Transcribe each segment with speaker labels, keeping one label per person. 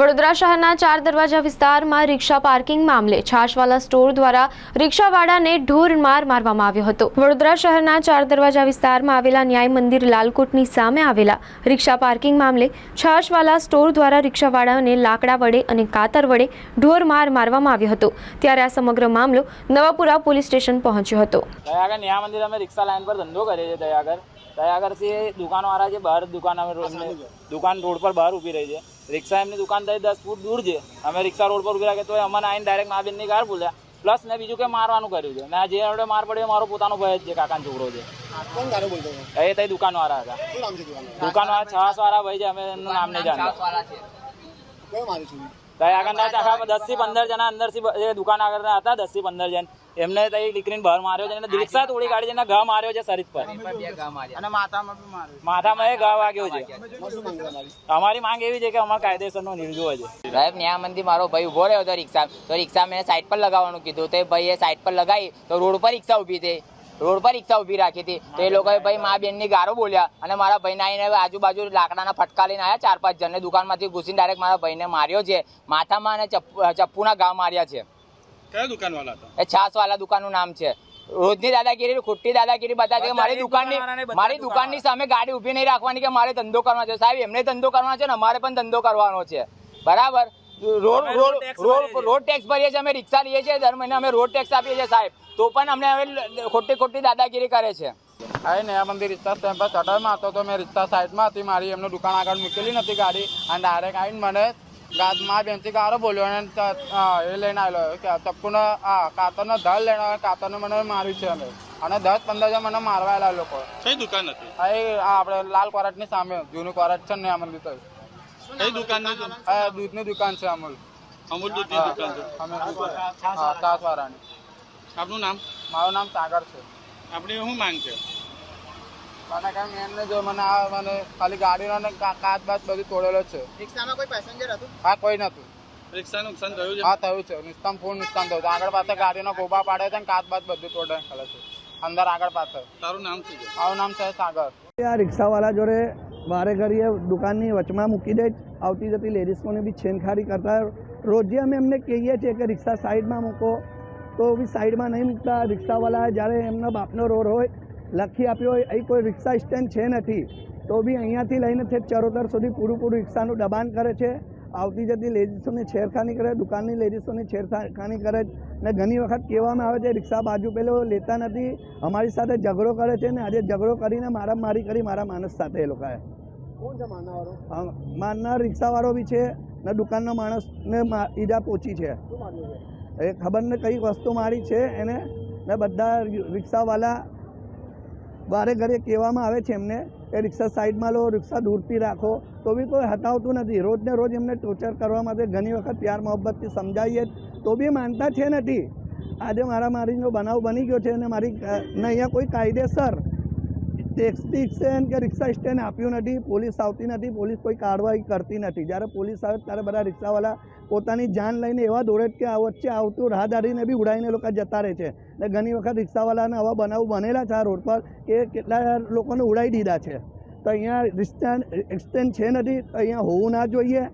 Speaker 1: વડોદરા શહેરના ચાર દરવાજા વિસ્તારમાં રિક્ષા પાર્કિંગ મામલે છાશવાલા સ્ટોર દ્વારા રિક્ષાવાળાને ઢોર માર મારવામાં આવ્યો હતો. વડોદરા શહેરના ચાર દરવાજા વિસ્તારમાં આવેલા ન્યાય મંદિર લાલકોટની સામે આવેલા રિક્ષા પાર્કિંગ મામલે છાશવાલા સ્ટોર દ્વારા રિક્ષાવાળાને લાકડા વડે અને કાતર વડે ઢોર માર મારવામાં આવ્યો હતો. ત્યારે આ સમગ્ર મામલો નવાપુરા પોલીસ સ્ટેશન પહોંચ્યો હતો.
Speaker 2: ત્યાં આગળ ન્યા મંદિર અમે રિક્ષા લાઈન પર ધંધો કરીએ છીએ ત્યાં આગળ ત્યાં આગળથી દુકાનવાળા છે બહાર દુકાન અમે દુકાન રોડ પર બહાર ઊભી રહી છે. રિક્ષા એમની દુકાન થઈ દસ ફૂટ દૂર છે. અમે રિક્ષા રોડ પર ઊભી રાખે તો અમને આવીને ડાયરેક્ટ મા બેનની કાર બોલ્યા. પ્લસ ને બીજું કે મારવાનું કર્યું છે. ને જે આપણે માર પડ્યો મારો પોતાનો ભય જ છે કાકાનો છોકરો છે. એ તઈ દુકાનવાળા હતા.
Speaker 3: દુકાન વાળા છે
Speaker 2: દુકાનવાળા છાસ વાળા ભાઈ છે અમે એમનું નામ નહીં જાણતા.
Speaker 3: કયો મારું છું?
Speaker 2: ત્યાં આગળ ના દસથી પંદર જણા અંદરથી દુકાન આગળ હતા દસથી પંદર જણ. એમને તઈ દીકરીને બહાર માર્યો છે અને રિક્ષા તોડી કાઢી છે ઘા માર્યો છે શરીર પર.
Speaker 4: અને માથામાં બી માર્યું
Speaker 2: માથામાં એ ઘા વાગ્યો છે. અમારી માંગ એવી છે કે અમારે કાયદેસરનો નિર્જો છે.
Speaker 4: સાહેબ ન્યા મંદિર મારો ભાઈ ઊભો રહ્યો હતો રિક્ષા તો રિક્ષા મેં સાઈડ પર લગાવવાનું કીધું. તો એ ભાઈએ સાઈડ પર લગાવી તો રોડ પર રિક્ષા ઊભી હતી રોડ પર રિક્ષા ઊભી રાખી હતી. તો એ લોકોએ ભાઈ મા બેનની ગારો બોલ્યા અને મારા ભાઈને આવીને આજુબાજુ લાકડાના ફટકા લઈને આવ્યા ચાર પાંચ જણને દુકાનમાંથી ઘૂસીને ડાયરેક્ટ મારા ભાઈને માર્યો છે. માથામાં અને ચપ્પુ- ચપ્પુના ઘા માર્યા છે.
Speaker 5: કયા દુકાન વાળા હતા?
Speaker 4: એ છાસ વાળા દુકાનનું નામ છે. રોજની દાદાગીરી ખોટી દાદાગીરી બતાવે કે મારી દુકાનની મારી દુકાનની સામે ગાડી ઊભી નહીં રાખવાની કે મારે ધંધો કરવાનો છે. સાહેબ એમને ધંધો કરવાનો છે ને અમારે પણ ધંધો કરવાનો છે. બરાબર? Road road
Speaker 2: road tax
Speaker 4: road
Speaker 2: ભરીએ છીએ.
Speaker 4: ટેક્સ ભરીએ છીએ અમે રિક્ષા લઈએ છીએ દર મહિને અમે રોડ ટેક્સ આપીએ છીએ સાહેબ. તો પણ અમને હવે ખોટી ખોટી દાદાગીરી કરે છે.
Speaker 5: હા નયા મંદિર રિક્ષા સ્ટેન્ડ પર શટરમાં હતો તો મેં રિક્ષા સાઈડમાં હતી મારી એમને દુકાન આગળ મૂકેલી નથી ગાડી. અને ડાયરેક્ટ આવીને મને ગાદ મા બેનથી ગારો બોલ્યો અને એ લઈને આવેલો. કે ચપ્પુનો હા કાતરનો ધર લઈને આવ્યો, કાતરને મને માર્યું છે અમે. અને દસ પંદર જણ મને મારવા આવેલા લોકો.
Speaker 6: કઈ દુકાન હતી?
Speaker 5: હા એ આપણે લાલ કોરટની સામે જૂનું કોરટ છે ને નયા મંદિર તો.
Speaker 6: કઈ દુકાન
Speaker 5: આ દૂધની દુકાન છે અમૂલ.
Speaker 6: અમૂલ દૂધની દુકાન છે.
Speaker 5: અમે
Speaker 6: આપનું નામ?
Speaker 5: મારું નામ સાગર છે.
Speaker 6: આપણી શું માંગ છે?
Speaker 5: મને કાંઈ મેન જો મને આ મને ખાલી ગાડીનો કાચ બાચ બધું તોડેલો છે.
Speaker 3: રિક્ષામાં કોઈ પેસેન્જર હતું?
Speaker 5: હા કોઈ નતું
Speaker 6: રિક્ષા નુકસાન થયું છે?
Speaker 5: હા થયું છે. નુકસાન ફૂલ નુકસાન થયું આગળ પાસે ગાડીનો ગોબા પાડે છે ને કાચ બાચ બધું તોડે ખેલે છે. અંદર આગળ પાછળ.
Speaker 6: તારું નામ શું છે?
Speaker 5: આવું નામ છે સાગર.
Speaker 7: આ રિક્ષાવાળા જોડે વારે ઘડીએ દુકાનની વચમાં મૂકી દે, આવતી જતી લેડીઝોને બી છેનખારી કરતા. રોજે અમે એમને કહીએ છીએ કે રિક્ષા સાઈડમાં મૂકો, તો બી સાઈડમાં નહીં મૂકતા. રિક્ષાવાળા જ્યારે એમના બાપનો રોડ હોય, લખી આપ્યો હોય, અહીં કોઈ રિક્ષા સ્ટેન્ડ છે નથી. તો બી અહીંયાથી લઈને છે ચરોતર સુધી પૂરું પૂરું રિક્ષાનું દબાણ કરે છે. આવતી જતી લેડીઝોને છેડખાની કરે દુકાનની લેડીઝોને છેડખાની કરે ને ઘણી વખત કહેવામાં આવે છે રિક્ષા બાજુ પેલો લેતા નથી અમારી સાથે ઝઘડો કરે છે ને આજે ઝઘડો કરીને મારા મારી કરી મારા માણસ સાથે એ લોકોએ. મારનાર રિક્ષાવાળો બી છે ને દુકાનનો માણસને ઈજા પહોંચી છે.
Speaker 3: છે?
Speaker 7: એ ખબર ને કઈ વસ્તુ મારી છે એને ને બધા રિક્ષાવાળા વારે ઘરે કહેવામાં આવે છે એમને કે રિક્ષા સાઈડમાં લો, રિક્ષા દૂરથી રાખો, તો બી કોઈ હટાવતું નથી. રોજને રોજ એમને ટોર્ચર કરવા માટે ઘણી વખત પ્યાર મોહબ્બતથી સમજાવીએ, તો બી માનતા છે નથી. આજે મારા મારીનો બનાવ બની ગયો છે અને મારી ને અહીંયા કોઈ કાયદેસર ટેક્સી સ્ટેન્ડ કે રિક્ષા સ્ટેન્ડ આપ્યું નથી પોલીસ આવતી નથી પોલીસ કોઈ કાર્યવાહી કરતી નથી. જ્યારે પોલીસ આવે ત્યારે બધા રિક્ષાવાળા પોતાની જાન લઈને એવા દોડે કે આ વચ્ચે આવતું રાહદારીને બી ઉડાવીને લોકો જતા રહે છે. એટલે ઘણી વખત રિક્ષાવાળાને આવા બનાવ બનેલા છે આ રોડ પર કે કેટલા લોકોને ઉડાવી દીધા છે. તો અહીંયા રિક્ષા એક્સટેન્ડ છે નથી, તો અહીંયા હોવું ના જોઈએ.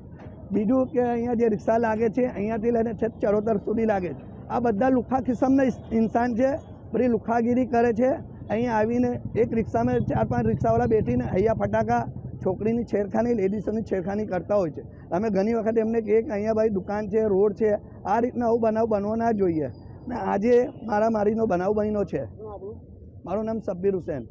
Speaker 7: બીજું કે અહીંયા જે રિક્ષા લાગે છે, અહીંયાથી લઈને છેક ચરોતર સુધી લાગે છે. આ બધા લુખા કિસમના ઇન્સાન છે, બધી લુખાગીરી કરે છે. અહીંયા આવીને એક રિક્ષામાં ચાર પાંચ રિક્ષાવાળા બેઠીને અહીંયા ફટાકા છોકરીની છેડખાની લેડીઝોની છેડખાની કરતા હોય છે. અમે ઘણી વખત એમને કહીએ કે અહીંયા ભાઈ દુકાન છે રોડ છે આ રીતના આવું બનાવ બનવો ના જોઈએ. ને આજે મારા મારીનો બનાવ બન્યો છે. મારું નામ સબ્બીર હુસેન.